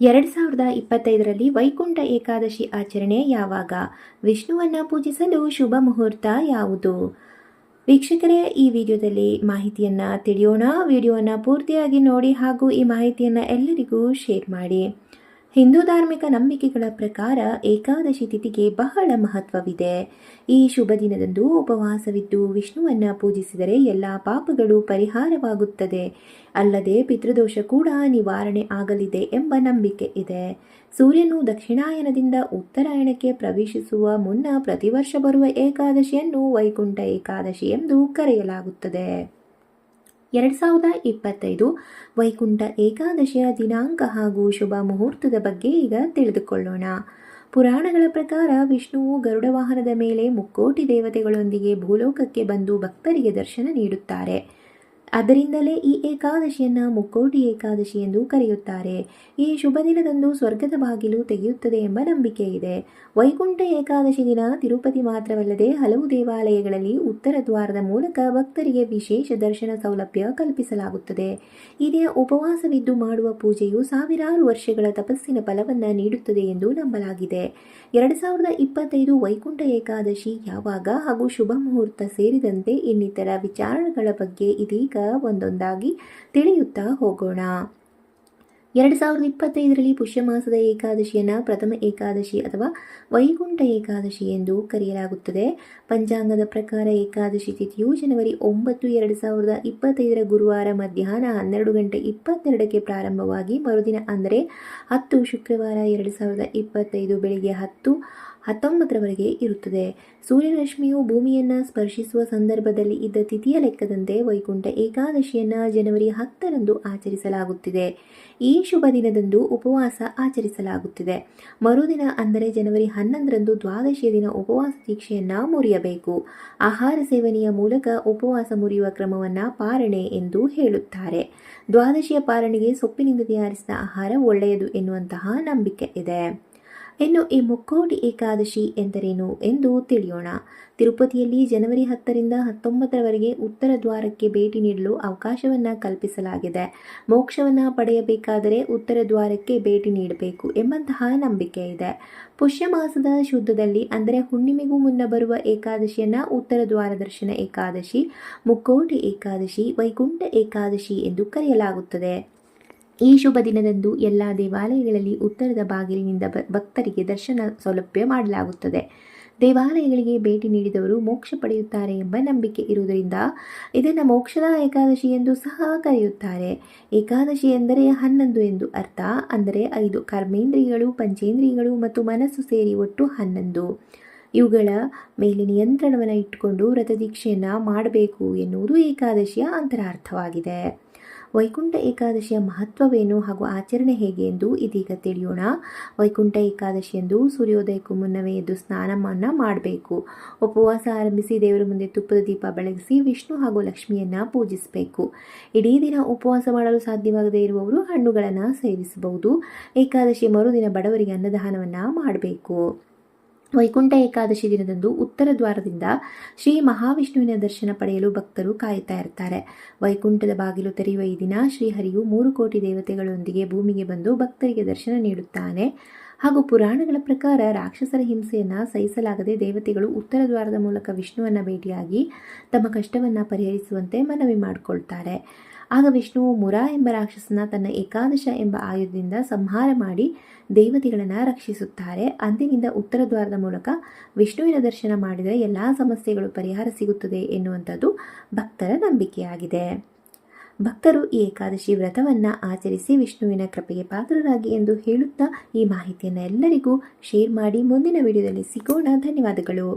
ಎರಡು ಸಾವಿರದ ಇಪ್ಪತ್ತೈದರಲ್ಲಿ ವೈಕುಂಠ ಏಕಾದಶಿ ಆಚರಣೆ ಯಾವಾಗ? ವಿಷ್ಣುವನ್ನ ಪೂಜಿಸಲು ಶುಭ ಮುಹೂರ್ತ ಯಾವುದು? ವೀಕ್ಷಕರೇ, ಈ ವಿಡಿಯೋದಲ್ಲಿ ಮಾಹಿತಿಯನ್ನು ತಿಳಿಯೋಣ. ವಿಡಿಯೋವನ್ನು ಪೂರ್ತಿಯಾಗಿ ನೋಡಿ ಹಾಗೂ ಈ ಮಾಹಿತಿಯನ್ನು ಎಲ್ಲರಿಗೂ ಶೇರ್ ಮಾಡಿ. ಹಿಂದೂ ಧಾರ್ಮಿಕ ನಂಬಿಕೆಗಳ ಪ್ರಕಾರ ಏಕಾದಶಿ ತಿಥಿಗೆ ಬಹಳ ಮಹತ್ವವಿದೆ. ಈ ಶುಭ ದಿನದಂದು ಉಪವಾಸವಿದ್ದು ವಿಷ್ಣುವನ್ನ ಪೂಜಿಸಿದರೆ ಎಲ್ಲ ಪಾಪಗಳು ಪರಿಹಾರವಾಗುತ್ತದೆ. ಅಲ್ಲದೆ ಪಿತೃದೋಷ ಕೂಡ ನಿವಾರಣೆ ಆಗಲಿದೆ ಎಂಬ ನಂಬಿಕೆ ಇದೆ. ಸೂರ್ಯನು ದಕ್ಷಿಣಾಯನದಿಂದ ಉತ್ತರಾಯಣಕ್ಕೆ ಪ್ರವೇಶಿಸುವ ಮುನ್ನ ಪ್ರತಿ ವರ್ಷ ಬರುವ ಏಕಾದಶಿಯನ್ನು ವೈಕುಂಠ ಏಕಾದಶಿ ಎಂದು ಕರೆಯಲಾಗುತ್ತದೆ. ಎರಡು ಸಾವಿರದ ಇಪ್ಪತ್ತೈದು ವೈಕುಂಠ ಏಕಾದಶಿಯ ದಿನಾಂಕ ಹಾಗೂ ಶುಭ ಮುಹೂರ್ತದ ಬಗ್ಗೆ ಈಗ ತಿಳಿದುಕೊಳ್ಳೋಣ. ಪುರಾಣಗಳ ಪ್ರಕಾರ ವಿಷ್ಣುವು ಗರುಡ ವಾಹನದ ಮೇಲೆ ಮುಕ್ಕೋಟಿ ದೇವತೆಗಳೊಂದಿಗೆ ಭೂಲೋಕಕ್ಕೆ ಬಂದು ಭಕ್ತರಿಗೆ ದರ್ಶನ ನೀಡುತ್ತಾರೆ. ಅದರಿಂದಲೇ ಈ ಏಕಾದಶಿಯನ್ನು ಮುಕ್ಕೋಟಿ ಏಕಾದಶಿ ಎಂದು ಕರೆಯುತ್ತಾರೆ. ಈ ಶುಭ ದಿನದಂದು ಸ್ವರ್ಗದ ಬಾಗಿಲು ತೆಗೆಯುತ್ತದೆ ಎಂಬ ನಂಬಿಕೆ ಇದೆ. ವೈಕುಂಠ ಏಕಾದಶಿ ದಿನ ತಿರುಪತಿ ಮಾತ್ರವಲ್ಲದೆ ಹಲವು ದೇವಾಲಯಗಳಲ್ಲಿ ಉತ್ತರ ದ್ವಾರದ ಮೂಲಕ ಭಕ್ತರಿಗೆ ವಿಶೇಷ ದರ್ಶನ ಸೌಲಭ್ಯ ಕಲ್ಪಿಸಲಾಗುತ್ತದೆ. ಇದೇ ಉಪವಾಸವಿದ್ದು ಮಾಡುವ ಪೂಜೆಯು ಸಾವಿರಾರು ವರ್ಷಗಳ ತಪಸ್ಸಿನ ಫಲವನ್ನು ನೀಡುತ್ತದೆ ಎಂದು ನಂಬಲಾಗಿದೆ. ಎರಡು ಸಾವಿರದ ಇಪ್ಪತ್ತೈದು ವೈಕುಂಠ ಏಕಾದಶಿ ಯಾವಾಗ ಹಾಗೂ ಶುಭ ಮುಹೂರ್ತ ಸೇರಿದಂತೆ ಇನ್ನಿತರ ವಿಚಾರಗಳ ಬಗ್ಗೆ ಇದೀಗ ಒಂದೊಂದಾಗಿ ತಿಳಿಯುತ್ತಾ ಹೋಗೋಣ. ಎರಡು ಸಾವಿರದ ಇಪ್ಪತ್ತೈದರಲ್ಲಿ ಪುಷ್ಯಮಾಸದ ಏಕಾದಶಿಯನ್ನು ಪ್ರಥಮ ಏಕಾದಶಿ ಅಥವಾ ವೈಕುಂಠ ಏಕಾದಶಿ ಎಂದು ಕರೆಯಲಾಗುತ್ತದೆ. ಪಂಚಾಂಗದ ಪ್ರಕಾರ ಏಕಾದಶಿ ತಿಥಿಯು ಜನವರಿ ಒಂಬತ್ತು, ಎರಡು ಸಾವಿರದ ಇಪ್ಪತ್ತೈದರ ಗುರುವಾರ ಮಧ್ಯಾಹ್ನ ಹನ್ನೆರಡು ಗಂಟೆ ಇಪ್ಪತ್ತೆರಡಕ್ಕೆ ಪ್ರಾರಂಭವಾಗಿ ಮರುದಿನ ಅಂದರೆ ಹತ್ತು, ಶುಕ್ರವಾರ ಎರಡು ಸಾವಿರದ ಇಪ್ಪತ್ತೈದು ಬೆಳಿಗ್ಗೆ ಹತ್ತು ಹತ್ತೊಂಬತ್ತರವರೆಗೆ ಇರುತ್ತದೆ. ಸೂರ್ಯರಶ್ಮಿಯು ಭೂಮಿಯನ್ನು ಸ್ಪರ್ಶಿಸುವ ಸಂದರ್ಭದಲ್ಲಿ ಇದ್ದ ತಿಥಿಯ ಲೆಕ್ಕದಂತೆ ವೈಕುಂಠ ಏಕಾದಶಿಯನ್ನು ಜನವರಿ ಹತ್ತರಂದು ಆಚರಿಸಲಾಗುತ್ತಿದೆ. ಈ ಶುಭ ದಿನದಂದು ಉಪವಾಸ ಆಚರಿಸಲಾಗುತ್ತಿದೆ. ಮರುದಿನ ಅಂದರೆ ಜನವರಿ ಹನ್ನೊಂದರಂದು ದ್ವಾದಶಿಯ ದಿನ ಉಪವಾಸ ದೀಕ್ಷೆಯನ್ನು ಮುರಿಯಬೇಕು. ಆಹಾರ ಸೇವನೆಯ ಮೂಲಕ ಉಪವಾಸ ಮುರಿಯುವ ಕ್ರಮವನ್ನು ಪಾರಣೆ ಎಂದು ಹೇಳುತ್ತಾರೆ. ದ್ವಾದಶಿಯ ಪಾರಣೆಗೆ ಸೊಪ್ಪಿನಿಂದ ತಯಾರಿಸಿದ ಆಹಾರ ಒಳ್ಳೆಯದು ಎನ್ನುವಂತಹ ನಂಬಿಕೆ ಇದೆ. ಇನ್ನು ಈ ಮುಕ್ಕೋಟಿ ಏಕಾದಶಿ ಎಂದರೇನು ಎಂದು ತಿಳಿಯೋಣ. ತಿರುಪತಿಯಲ್ಲಿ ಜನವರಿ ಹತ್ತರಿಂದ ಹತ್ತೊಂಬತ್ತರವರೆಗೆ ಉತ್ತರ ದ್ವಾರಕ್ಕೆ ಭೇಟಿ ನೀಡಲು ಅವಕಾಶವನ್ನು ಕಲ್ಪಿಸಲಾಗಿದೆ. ಮೋಕ್ಷವನ್ನು ಪಡೆಯಬೇಕಾದರೆ ಉತ್ತರ ದ್ವಾರಕ್ಕೆ ಭೇಟಿ ನೀಡಬೇಕು ಎಂಬಂತಹ ನಂಬಿಕೆ ಇದೆ. ಪುಷ್ಯ ಮಾಸದ ಶುದ್ಧದಲ್ಲಿ ಅಂದರೆ ಹುಣ್ಣಿಮೆಗೂ ಮುನ್ನ ಬರುವ ಏಕಾದಶಿಯನ್ನ ಉತ್ತರ ದ್ವಾರ ದರ್ಶನ ಏಕಾದಶಿ ಮುಕ್ಕೋಟಿ ಏಕಾದಶಿ, ವೈಕುಂಠ ಏಕಾದಶಿ ಎಂದು ಕರೆಯಲಾಗುತ್ತದೆ. ಈ ಶುಭ ದಿನದಂದು ಎಲ್ಲ ದೇವಾಲಯಗಳಲ್ಲಿ ಉತ್ತರದ ಬಾಗಿಲಿನಿಂದ ಭಕ್ತರಿಗೆ ದರ್ಶನ ಸೌಲಭ್ಯ ಮಾಡಲಾಗುತ್ತದೆ. ದೇವಾಲಯಗಳಿಗೆ ಭೇಟಿ ನೀಡಿದವರು ಮೋಕ್ಷ ಪಡೆಯುತ್ತಾರೆ ಎಂಬ ನಂಬಿಕೆ ಇರುವುದರಿಂದ ಇದನ್ನು ಮೋಕ್ಷದ ಏಕಾದಶಿ ಎಂದು ಸಹ ಕರೆಯುತ್ತಾರೆ. ಏಕಾದಶಿ ಎಂದರೆ ಹನ್ನೊಂದು ಎಂದು ಅರ್ಥ, ಅಂದರೆ ಐದು ಕರ್ಮೇಂದ್ರಿಯಗಳು, ಪಂಚೇಂದ್ರಿಯಗಳು ಮತ್ತು ಮನಸ್ಸು ಸೇರಿ ಒಟ್ಟು ಹನ್ನೊಂದು. ಇವುಗಳ ಮೇಲೆ ನಿಯಂತ್ರಣವನ್ನು ಇಟ್ಟುಕೊಂಡು ವ್ರತದೀಕ್ಷೆಯನ್ನು ಮಾಡಬೇಕು ಎನ್ನುವುದು ಏಕಾದಶಿಯ ಅಂತರಾರ್ಥವಾಗಿದೆ. ವೈಕುಂಠ ಏಕಾದಶಿಯ ಮಹತ್ವವೇನು ಹಾಗೂ ಆಚರಣೆ ಹೇಗೆ ಎಂದು ಇದೀಗ ತಿಳಿಯೋಣ. ವೈಕುಂಠ ಏಕಾದಶಿ ಎಂದು ಸೂರ್ಯೋದಯಕ್ಕೂ ಮುನ್ನವೇ ಎದ್ದು ಸ್ನಾನವನ್ನು ಮಾಡಬೇಕು. ಉಪವಾಸ ಆರಂಭಿಸಿ ದೇವರ ಮುಂದೆ ತುಪ್ಪದ ದೀಪ ಬೆಳಗಿಸಿ ವಿಷ್ಣು ಹಾಗೂ ಲಕ್ಷ್ಮಿಯನ್ನ ಪೂಜಿಸಬೇಕು. ಇಡೀ ದಿನ ಉಪವಾಸ ಮಾಡಲು ಸಾಧ್ಯವಾಗದೇ ಇರುವವರು ಹಣ್ಣುಗಳನ್ನು ಸೇವಿಸಬಹುದು. ಏಕಾದಶಿ ಮರುದಿನ ಬಡವರಿಗೆ ಅನ್ನದಾನವನ್ನು ಮಾಡಬೇಕು. ವೈಕುಂಠ ಏಕಾದಶಿ ದಿನದಂದು ಉತ್ತರ ದ್ವಾರದಿಂದ ಶ್ರೀ ಮಹಾವಿಷ್ಣುವಿನ ದರ್ಶನ ಪಡೆಯಲು ಭಕ್ತರು ಕಾಯುತ್ತಾ ಇರ್ತಾರೆ. ವೈಕುಂಠದ ಬಾಗಿಲು ತೆರೆಯುವ ಈ ದಿನ ಶ್ರೀಹರಿಯು ಮೂರು ಕೋಟಿ ದೇವತೆಗಳೊಂದಿಗೆ ಭೂಮಿಗೆ ಬಂದು ಭಕ್ತರಿಗೆ ದರ್ಶನ ನೀಡುತ್ತಾನೆ. ಹಾಗೂ ಪುರಾಣಗಳ ಪ್ರಕಾರ ರಾಕ್ಷಸರ ಹಿಂಸೆಯನ್ನು ಸಹಿಸಲಾಗದೆ ದೇವತೆಗಳು ಉತ್ತರ ದ್ವಾರದ ಮೂಲಕ ವಿಷ್ಣುವನ್ನು ಭೇಟಿಯಾಗಿ ತಮ್ಮ ಕಷ್ಟವನ್ನು ಪರಿಹರಿಸುವಂತೆ ಮನವಿ ಮಾಡಿಕೊಳ್ತಾರೆ. ಆಗ ವಿಷ್ಣುವು ಮುರಾ ಎಂಬ ರಾಕ್ಷಸನ ತನ್ನ ಏಕಾದಶ ಎಂಬ ಆಯುಧದಿಂದ ಸಂಹಾರ ಮಾಡಿ ದೇವತೆಗಳನ್ನು ರಕ್ಷಿಸುತ್ತಾರೆ. ಅಂದಿನಿಂದ ಉತ್ತರ ದ್ವಾರದ ಮೂಲಕ ವಿಷ್ಣುವಿನ ದರ್ಶನ ಮಾಡಿದರೆ ಎಲ್ಲ ಸಮಸ್ಯೆಗಳು ಪರಿಹಾರ ಸಿಗುತ್ತದೆ ಎನ್ನುವಂಥದ್ದು ಭಕ್ತರ ನಂಬಿಕೆಯಾಗಿದೆ. ಭಕ್ತರು ಈ ಏಕಾದಶಿ ವ್ರತವನ್ನು ಆಚರಿಸಿ ವಿಷ್ಣುವಿನ ಕೃಪೆಗೆ ಪಾತ್ರರಾಗಿ ಎಂದು ಹೇಳುತ್ತಾ ಈ ಮಾಹಿತಿಯನ್ನು ಎಲ್ಲರಿಗೂ ಶೇರ್ ಮಾಡಿ ಮುಂದಿನ ವಿಡಿಯೋದಲ್ಲಿ ಸಿಗೋಣ. ಧನ್ಯವಾದಗಳು.